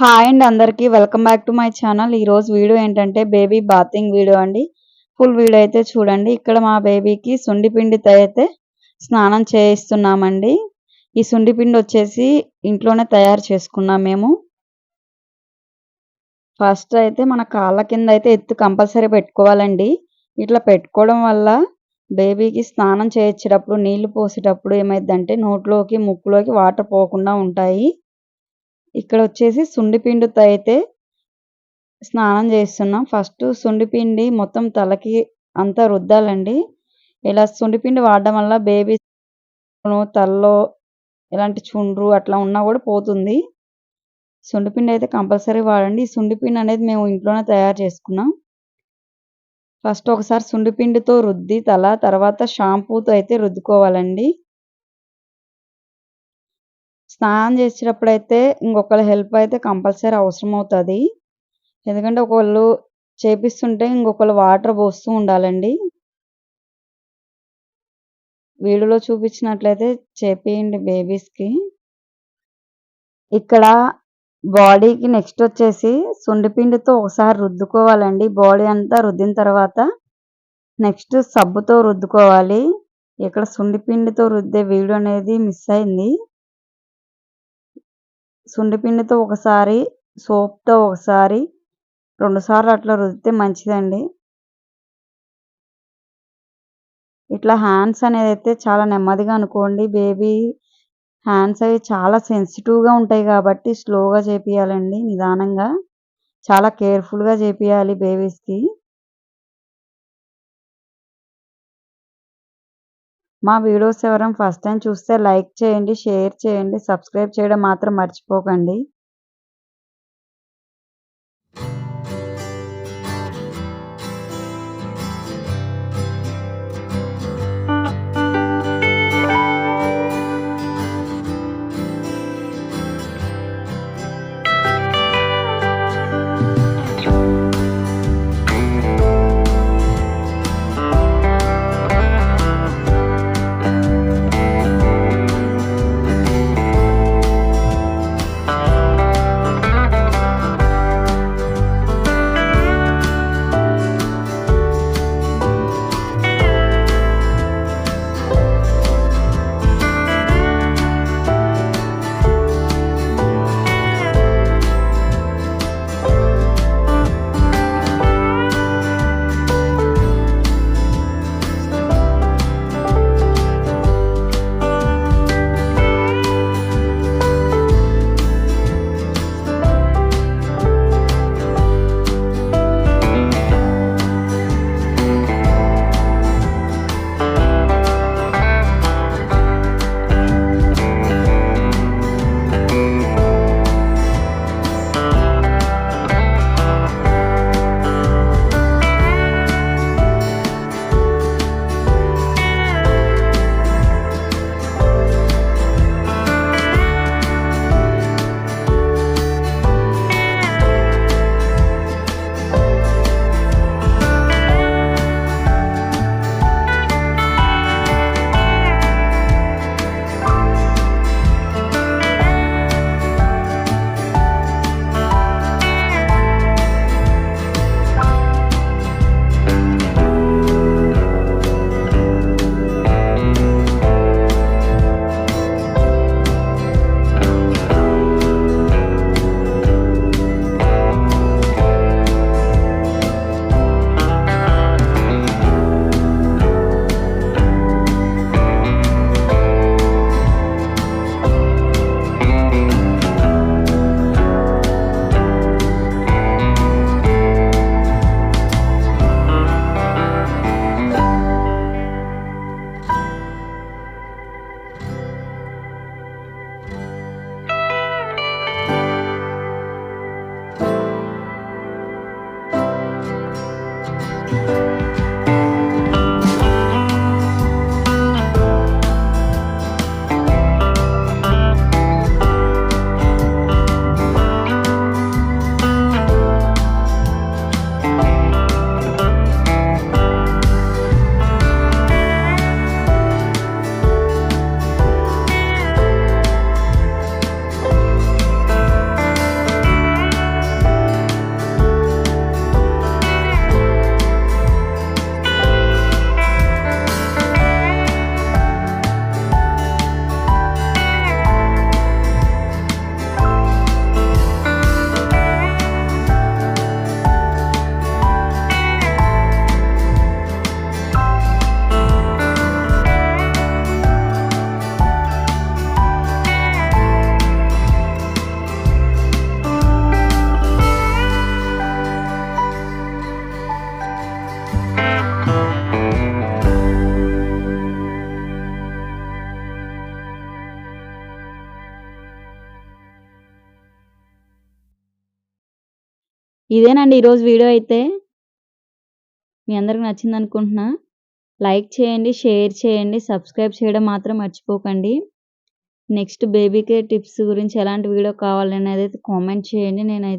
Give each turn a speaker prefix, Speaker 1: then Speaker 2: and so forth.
Speaker 1: Hi and అందరికీ. Welcome back to my channel. ఈరోజు video ఏంటంటే బేబీ బాతింగ్ వీడియో అండి. ఫుల్ వీడియో అయితే చూడండి. ఇక్కడ మా బేబీకి సుండిపిండితో అయితే స్నానం చేయిస్తున్నామండి. ఈ సుండిపిండి వచ్చేసి ఇంట్లోనే తయారు చేసుకున్నాం మేము. ఫస్ట్ అయితే మన కాళ్ళ కింద అయితే ఎత్తు కంపల్సరీ పెట్టుకోవాలండి. ఇట్లా పెట్టుకోవడం వల్ల బేబీకి స్నానం చేయించేటప్పుడు నీళ్ళు పోసేటప్పుడు ఏమైందంటే నోట్లోకి ముక్కులోకి వాటర్ పోకుండా ఉంటాయి. ఇక్కడ వచ్చేసి సుండిపిండితో అయితే స్నానం చేస్తున్నాం. ఫస్ట్ సుండిపిండి మొత్తం తలకి అంతా రుద్దాలండి. ఇలా సుండిపిండి వాడడం వల్ల బేబీ తలలో ఇలాంటి చుండ్రు అట్లా ఉన్నా కూడా పోతుంది. సుండిపిండి అయితే కంపల్సరీ వాడండి. ఈ సుండిపిండి అనేది మేము ఇంట్లోనే తయారు చేసుకున్నాం. ఫస్ట్ ఒకసారి సుండిపిండితో రుద్ది తల తర్వాత షాంపూతో అయితే రుద్దుకోవాలండి. స్నానం చేసేటప్పుడు అయితే ఇంకొకరి హెల్ప్ అయితే కంపల్సరీ అవసరం అవుతుంది ఎందుకంటే ఒకళ్ళు చేపిస్తుంటే ఇంకొకరు వాటర్ పోస్తూ ఉండాలండి. వీడియోలో చూపించినట్లయితే చేపియండి బేబీస్కి. ఇక్కడ బాడీకి నెక్స్ట్ వచ్చేసి సుండిపిండితో ఒకసారి రుద్దుకోవాలండి. బాడీ అంతా రుద్దిన తర్వాత నెక్స్ట్ సబ్బుతో రుద్దుకోవాలి. ఇక్కడ సుండిపిండితో రుద్దే వీడియో అనేది మిస్ అయింది. సుండిపిండితో ఒకసారి సోప్తో ఒకసారి రెండుసార్లు అట్లా రుద్దితే మంచిదండి. ఇట్లా హ్యాండ్స్ అనేది అయితే చాలా నెమ్మదిగా అనుకోండి. బేబీ హ్యాండ్స్ అవి చాలా సెన్సిటివ్గా ఉంటాయి కాబట్టి స్లోగా చేపియాలండి నిదానంగా. చాలా కేర్ఫుల్గా చేపియాలి బేబీస్కి. మా వీడియోస్ ఎవరైనా ఫస్ట్ టైం చూస్తే లైక్ చేయండి షేర్ చేయండి సబ్స్క్రైబ్ చేయడం మాత్రం మర్చిపోకండి. ఇదేనండి ఈరోజు వీడియో అయితే. మీ అందరికి నచ్చింది అనుకుంటున్నా. లైక్ చేయండి షేర్ చేయండి సబ్స్క్రైబ్ చేయడం మాత్రం మర్చిపోకండి. నెక్స్ట్ బేబీ కేర్ టిప్స్ గురించి ఎలాంటి వీడియో కావాలనేది అయితే కామెంట్ చేయండి. నేనైతే